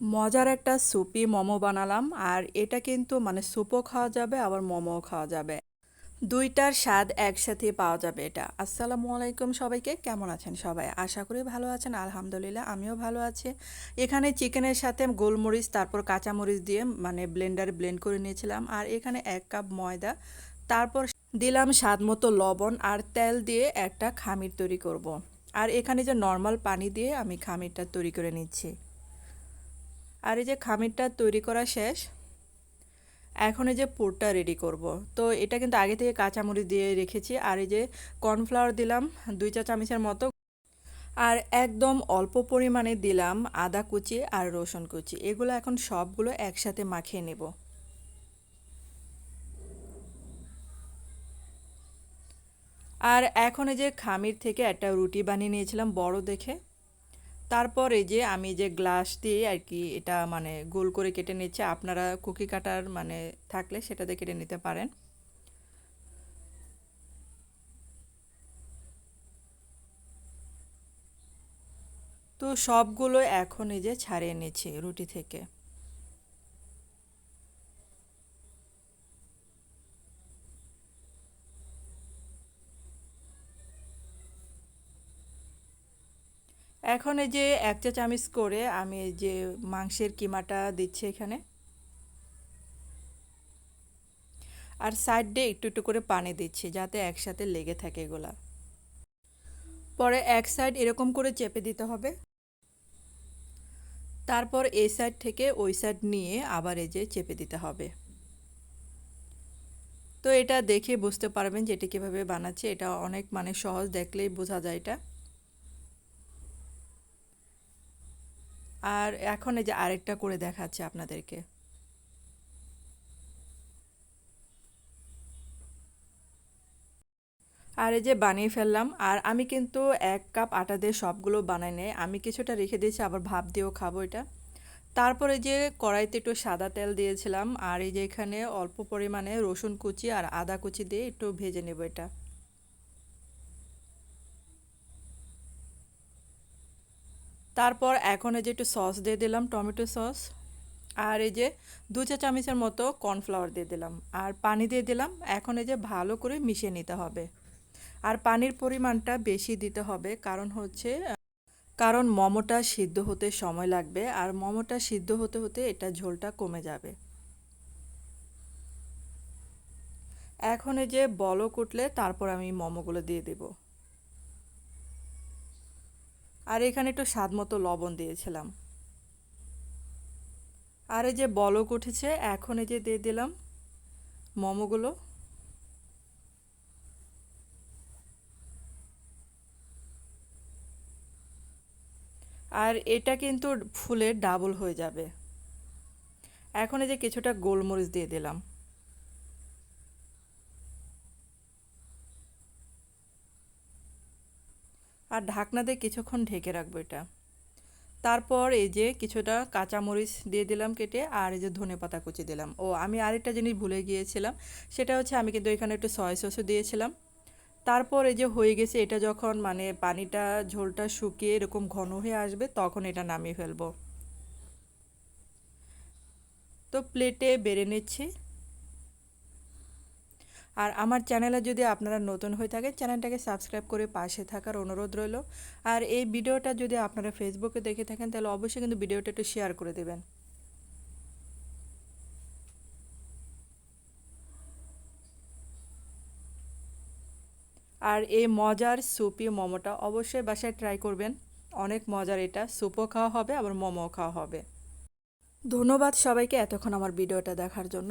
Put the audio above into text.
মজার একটা সুপি মোমো বানালাম, আর এটা কিন্তু মানে স্যুপও খাওয়া যাবে, আবার মোমোও খাওয়া যাবে। দুইটার স্বাদ একসাথে পাওয়া যাবে এটা। আসসালামু আলাইকুম সবাইকে, কেমন আছেন সবাই? আশা করি ভালো আছেন, আলহামদুলিল্লাহ, আমিও ভালো আছি। এখানে চিকেনের সাথে গোলমরিচ, তারপর কাঁচামরিচ দিয়ে মানে ব্লেন্ডারে ব্লেন্ড করে নিয়েছিলাম, আর এখানে এক কাপ ময়দা, তারপর দিলাম স্বাদ মতো লবণ আর তেল দিয়ে একটা খামির তৈরি করব। আর এখানে যে নর্মাল পানি দিয়ে আমি খামিরটা তৈরি করে নিচ্ছি। আর এই যে খামিরটা তৈরি করা শেষ, এখন এই যে পুরটা রেডি করব। তো এটা কিন্তু আগে থেকে কাঁচামরিচ দিয়ে রেখেছি, আর এই যে কর্নফ্লাওয়ার দিলাম দুই চা চামচের মতো। আর একদম অল্প পরিমাণে দিলাম আদা কুচি আর রসুন কুচি, এগুলো এখন সবগুলো একসাথে মাখিয়ে নেব। আর এখন এই যে খামির থেকে একটা রুটি বানিয়ে নিয়েছিলাম বড় দেখে। তারপর এই যে আমি যে গ্লাস দিয়ে আর কি এটা মানে গোল করে কেটে নিচ্ছে, আপনারা কুকি কাটার মানে থাকলে সেটাতে কেটে নিতে পারেন। তো সবগুলো এখন এই যে ছাড়িয়ে নিচ্ছি রুটি থেকে। এখন এই যে এক চা চামচ করে আমি এই যে মাংসের কিমাটা দিচ্ছি এখানে। আর সাইড দিয়ে একটু একটু করে পানি দিচ্ছি যাতে একসাথে লেগে থাকে এগুলা। পরে এক সাইড এরকম করে চেপে দিতে হবে। তারপর এই সাইড থেকে ওই সাইড নিয়ে আবার এই যে চেপে দিতে হবে। তো এটা দেখে বুঝতে পারবেন যে এটা কীভাবে বানাচ্ছে। এটা অনেক মানে সহজ দেখলেই বোঝা যায় এটা। আর এখন এই যে আরেকটা করে দেখাচ্ছে আপনাদেরকে। আর এই যে বানিয়ে ফেললাম, আর আমি কিন্তু এক কাপ আটা দিয়ে সবগুলো বানাই নেই। আমি কিছুটা রেখে দিয়েছি, আবার ভাপ দিয়েও খাব এটা। তারপরে যে কড়াইতে একটু সাদা তেল দিয়েছিলাম, আর এই যে এখানে অল্প পরিমাণে রসুন কুচি আর আদা কুচি দিয়ে একটু ভেজে নেব এটা। তারপর এখন এই যে একটু সস দিয়ে দিলাম, টমেটো সস, আর এই যে দু চা চামচের মতো কর্নফ্লাওয়ার দিয়ে দিলাম, আর পানি দিয়ে দিলাম। এখন এই যে ভালো করে মিশিয়ে নিতে হবে, আর পানির পরিমাণটা বেশি দিতে হবে, কারণ হচ্ছে, কারণ মোমোটা সিদ্ধ হতে সময় লাগবে, আর মোমোটা সিদ্ধ হতে হতে এটা ঝোলটা কমে যাবে। এখন এই যে বলক উঠলে তারপর আমি মোমোগুলো দিয়ে দেবো। আর এখানে একটু স্বাদ মতো লবণ দিয়েছিলাম। আর এই যে বলক উঠেছে, এখন এই যে দিয়ে দিলাম মোমোগুলো। আর এটা কিন্তু ফুলে ডাবল হয়ে যাবে। এখন এই যে কিছুটা গোলমরিচ দিয়ে দিলাম। আর ঢাকনা দিয়ে কিছুক্ষণ ঢেকে রাখব এটা। তারপর এই যে কিছুটা কাঁচামরিচ দিয়ে দিলাম কেটে, আর এই যে ধনে পাতা কুচি দিলাম। ও, আমি আরেকটা জিনিস ভুলে গিয়েছিলাম, সেটা হচ্ছে আমি কিন্তু এখানে একটু সয় সসও দিয়েছিলাম। তারপর এই যে হয়ে গেছে, এটা যখন মানে পানিটা, ঝোলটা শুকিয়ে এরকম ঘন হয়ে আসবে, তখন এটা নামিয়ে ফেলব। তো প্লেটে বেড়ে নিচ্ছি। আর আমার চ্যানেলে যদি আপনারা নতুন হয়ে থাকেন, চ্যানেলটাকে সাবস্ক্রাইব করে পাশে থাকার অনুরোধ রইল। আর এই ভিডিওটা যদি আপনারা ফেসবুকে দেখে থাকেন, তাহলে অবশ্যই কিন্তু ভিডিওটা একটু শেয়ার করে দেবেন। আর এই মজার সুপি মোমোটা অবশ্যই বাসায় ট্রাই করবেন। অনেক মজার এটা। স্যুপও খাওয়া হবে, আবার মোমোও খাওয়া হবে। ধন্যবাদ সবাইকে এতক্ষণ আমার ভিডিওটা দেখার জন্য।